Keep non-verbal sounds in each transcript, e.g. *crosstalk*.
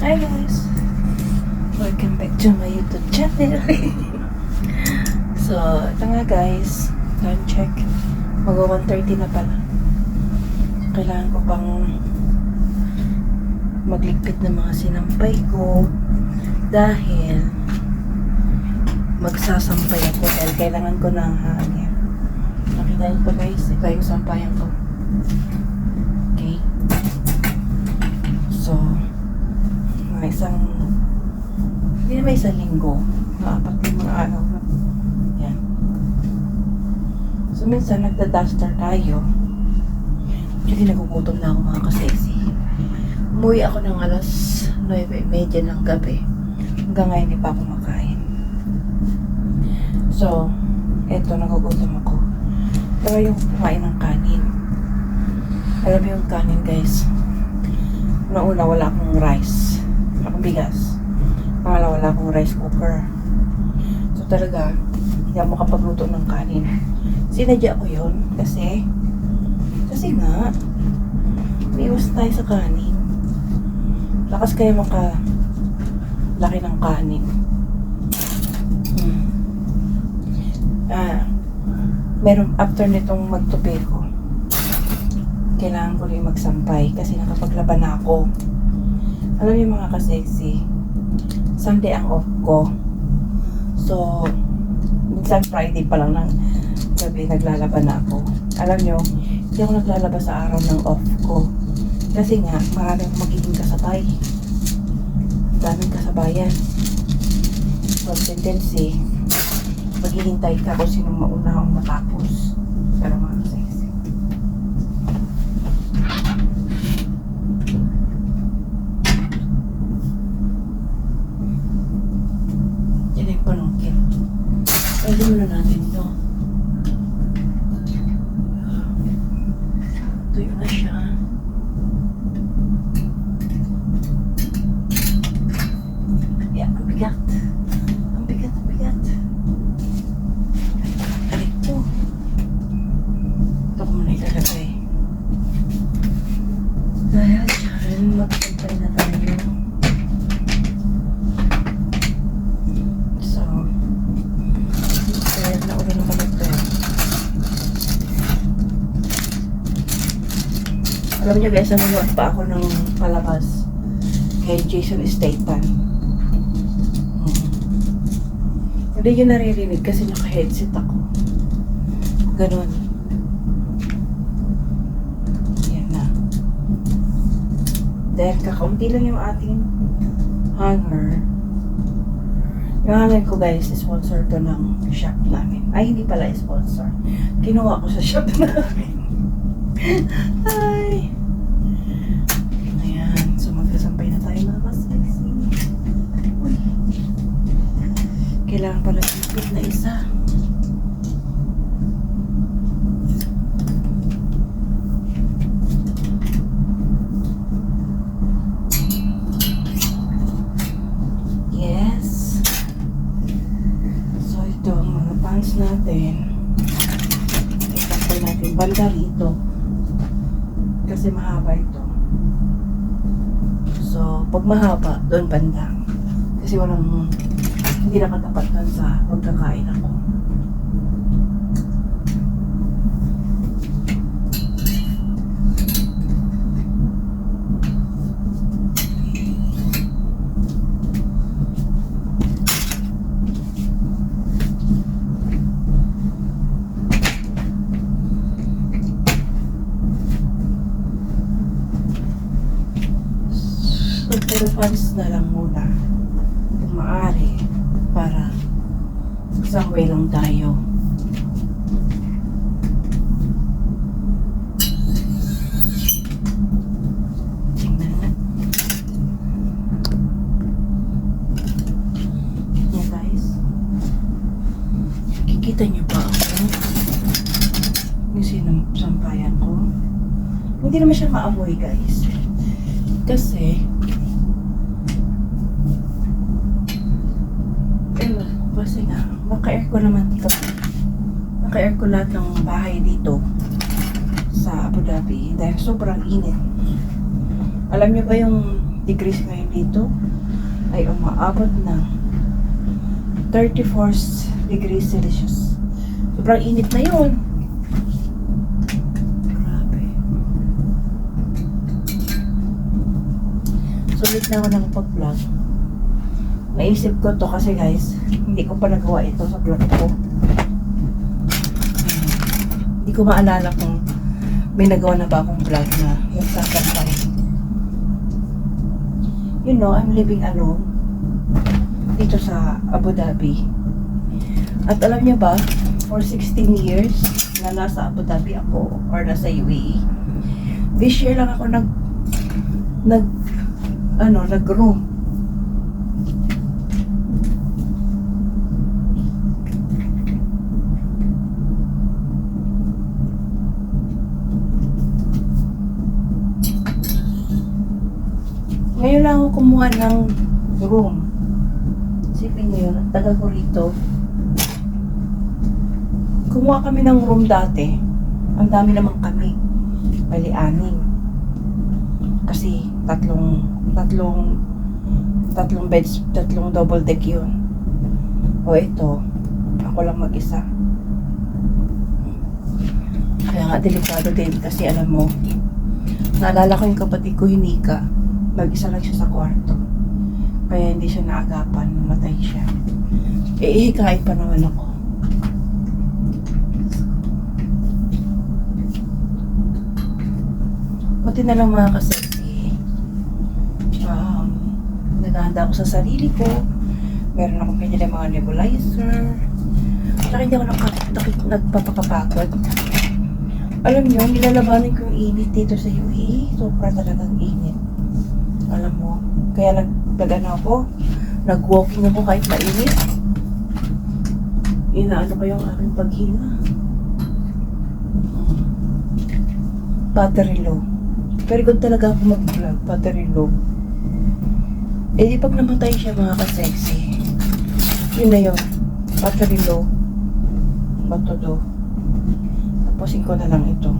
Hi guys! Welcome back to my YouTube channel. *laughs* so, ito nga guys. Time check. Mag 1.30 na pala. Kailangan ko pang magligpit ng mga sinampay ko dahil magsasampay ako dahil kailangan ko ng hangin. Nakita niyo pa guys, ito yung sampayan ko. Okay. So, mga isang hindi naman isang linggo mga apat mga araw. Yan. So minsan nagda-duster tayo. Hindi nagugutom na ako mga kasexy. Umuwi ako ng alas 9.30 ng gabi hanggang ngayon hindi pa ako makain. So eto nagugutom ako. Pero yung kumain ng kanin. Alam mo yung kanin guys? Una-una, wala akong rice. Akong bigas. Pangalawa, wala akong rice cooker. So talaga, hindi ako makapagluto ng kanin. Sinadya ko yun kasi, kasi nga, may iwas tayo sa kanin. Lakas kayo maka laki ng kanin. Hmm. Ah, meron after nitong magtupi ko, kailangan ko rin magsampay kasi nakapaglaban na ako. Alam niyo mga ka-sexy, Sunday ang off ko. So, minsan Friday pa lang ng gabi naglalaban na ako. Alam niyo, hindi ako naglalaba sa araw ng off ko. Kasi nga, marami akong magiging kasabay. Ang daming kasabayan. So, tendency, maghihintay ka kung sinong maunahang matapos. Pero mga ka-sexy. Yan yung panungkit. Pwede mo na natin ito. Tuyo na siya. Yeah, ang bigat. Ang bigat, ang bigat. Alit ko. Ito ko muna ilalagay. Dahil dyan, magpantay na tayo. So, kaya na ulo naman ito. Alam niyo guys, nanonood pa ako ng palabas kay Jason Statham. Hmm. Hindi yun naririnig kasi naka-headset ako. Ganon. Yan na. Dahil kakaunti lang yung ating hanger. Yung hanger ko guys, sponsor to ng shop namin. Ay, hindi pala sponsor. Kinuha ko sa shop *laughs* namin. Ay. Ayan. So, magsasampay na tayo mga ka-sexy. Uy. Kailangan pala ipit na isa. Yes. So, ito ang mga pants natin. Itampay natin banda rito. Kasi mahaba ito. So, pag mahaba, doon banda. Kasi walang, hindi nakatapat sa pagkakain ako. Puro pants na lang muna. Kung maaari. Para isang way lang tayo. Tingnan na. Yan guys. Kikita niyo ba ako? Yung sinampayan ko. Hindi naman siya maamoy guys. Kasi, eh, kasi nga, naka-air ko naman ito. Naka-air ko lahat ng bahay dito sa Abu Dhabi dahil sobrang init. Alam niyo ba yung degrees ngayon dito ay umaabot ng 34 degrees Celsius. Sobrang init na yun. Grabe. Sulit na ako ng pag-vlog. Naisip ko to kasi guys, hindi ko pa nagawa ito sa vlog ko. Hindi ko maalala kung may nagawa na ba akong vlog na yung sa kampay. You know, I'm living alone dito sa Abu Dhabi. At alam niyo ba, for 16 years na nasa Abu Dhabi ako or nasa UAE, this year lang ako nag nag ano, nag-room. Ngayon lang ako kumuha ng room. Sipin niyo yun, tagal ko rito. Kumuha kami ng room dati. Ang dami naman kami. Bali, anim. Kasi tatlong, tatlong, tatlong beds, tatlong double deck yun. O ito, ako lang mag-isa. Kaya nga delikado din kasi alam mo, naalala ko yung kapatid ko hinika, mag-isa lang siya sa kwarto. Kaya hindi siya naagapan, namatay siya. Kahit pa naman ako. Buti na lang mga kasexy. Um, naghahanda ako sa sarili ko. Meron akong pinili mga nebulizer. Tsaka hindi ako nagpapapagod. Alam niyo, nilalabanan ko yung init dito sa UAE. Sobra talagang init. Alam mo, kaya nag, nag ano ako, nag-walking ako kahit mainit. Inaano ko yung aking paghinga. Battery low. Very good talaga ako mag-vlog, battery low. Eh di pag namatay siya mga ka-sexy, yun na yun, battery low. Matodo. Tapusin ko na lang ito.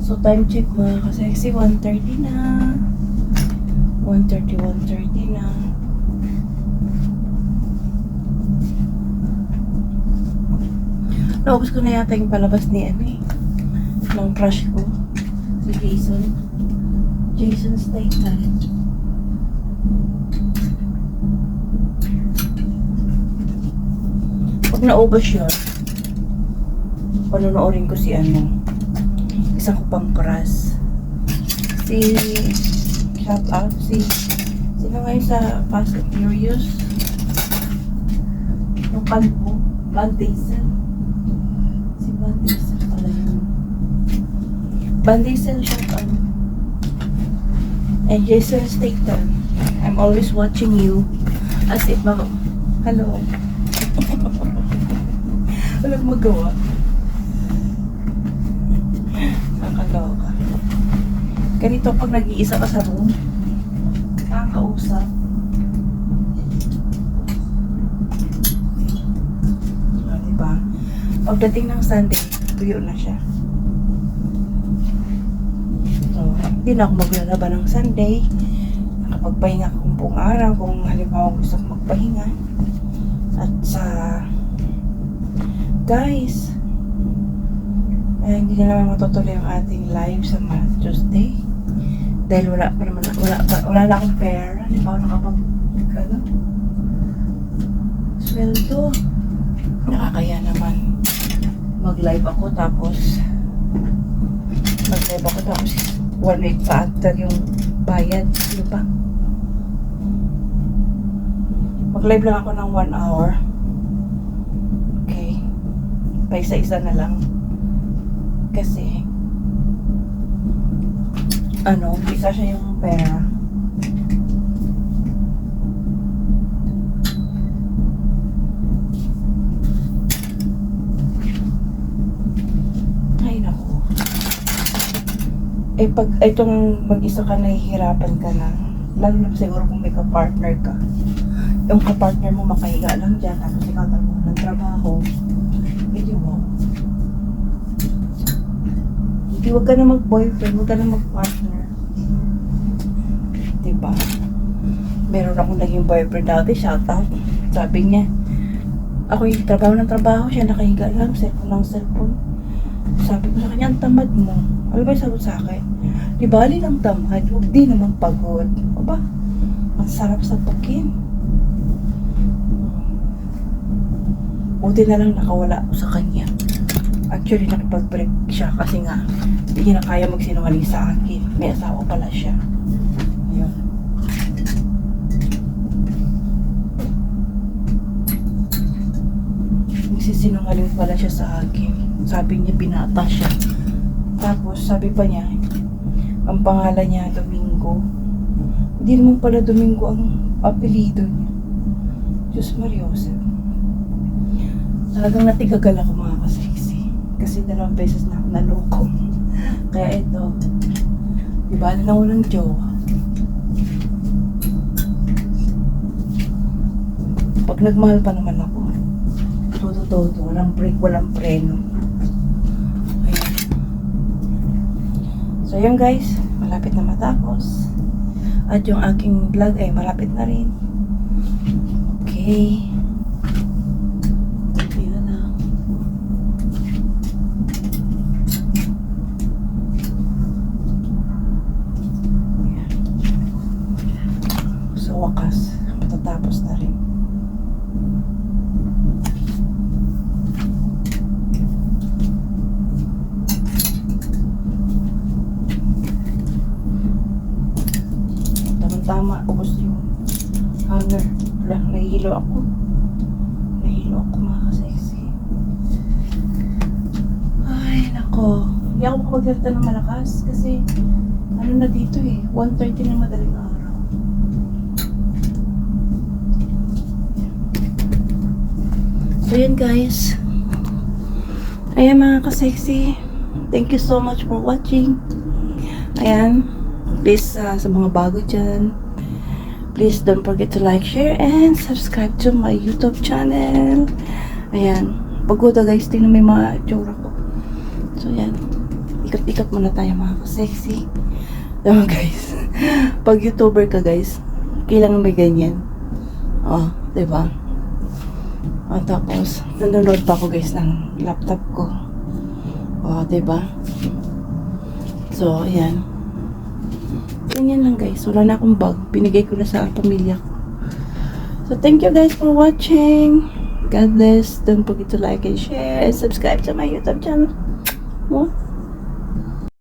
So time check mga ka-sexy, 1.30 na. 1.30, 1.30 na. Naubos ko na yata yung palabas ni ano eh. Ng crush ko. Si Jason. Jason Statham. Pag naubos yun, panonoodin ko si ano, isa ko pang crush. Si, shout out, si, sino nga yun sa Fast and Furious? Yung kalbo, Van Diesel. Si Van Diesel pala yun. Van Diesel, shout out. And Jason Statham, I'm always watching you as if. Hello. *laughs* Walang magawa. Nakakaloka. Ganito pag nag-iisa ka sa room, nakakausap. Ah, diba? Pagdating ng Sunday, tuyo na siya. So, hindi na ako maglalaba ng Sunday. Nakapagpahinga ko buong araw kung halimbawa gusto magpahinga. At sa guys, eh, hindi na naman matutuloy ang ating live sa Month Tuesday. Dahil wala pa naman, wala, pa, wala na akong pera. Hindi pa ako nakapag, ano, sweldo. Nakakaya naman. Mag-live ako tapos, mag-live ako tapos one week pa after yung bayad. Ano ba? Mag-live lang ako ng one hour. Okay. Pa isa-isa na lang. Kasi, ano, hindi kasi yung pera. Ay, naku. Eh, pag itong mag-isa ka, nahihirapan ka na. Lalo na siguro kung may ka-partner ka. Yung ka-partner mo makahiga lang dyan, tapos ikaw trabaho trabaho. huwag ka na mag-boyfriend, huwag ka na mag-partner. Diba? Meron akong naging boyfriend dati, shout out. Sabi niya, ako yung trabaho ng trabaho, siya nakahiga lang, cellphone ng cellphone. Sabi ko sa kanya, ang tamad mo. Ano ba yung sagot sa akin? Di bali lang tamad, huwag di naman pagod. Aba, ang sarap sa tukin. Buti na lang nakawala ako sa kanya. Actually, nakipag-break siya kasi nga, hindi na kaya magsinungaling sa akin. May asawa pala siya. Ayun. Nagsisinungaling pala siya sa akin. Sabi niya, binata siya. Tapos, sabi pa niya, ang pangalan niya, Domingo. Hindi naman pala Domingo ang apelido niya. Diyos Mariosa. Talagang natigagal ako mga ka-sexy. Kasi dalawang beses na ako naloko. Kaya ito, di ba na ako ng jowa. Pag nagmahal pa naman ako, todo-todo, walang break, walang preno. Ayan. So yun guys, malapit na matapos. At yung aking vlog ay malapit na rin. Okay na lang. Ayan. Sa wakas, matatapos na rin. Tama-tama, ubos yung hanger. Wala, nahihilo ako. Nahihilo ako mga sexy. Ay, nako. Hindi ako makapagsalita ng malakas kasi ano na dito eh, 1.30 ng madaling araw. So yun guys. Ayan mga ka-sexy. Thank you so much for watching. Ayan. Please uh, sa mga bago dyan. Please don't forget to like, share, and subscribe to my YouTube channel. Ayan. Pagoda guys, tingnan yung mga itsura ko. So ayan. Ikot-ikot muna tayo mga ka-sexy. Diba *laughs* guys? *laughs* Pag YouTuber ka guys, kailangan may ganyan. Oh, diba? At tapos, nanonood pa ako guys ng laptop ko. Oh, diba? So, ayan. Ganyan lang guys. Wala na akong bag. Binigay ko na sa pamilya ko. So, thank you guys for watching. God bless. Don't forget to like and share and subscribe to my YouTube channel. Mwah.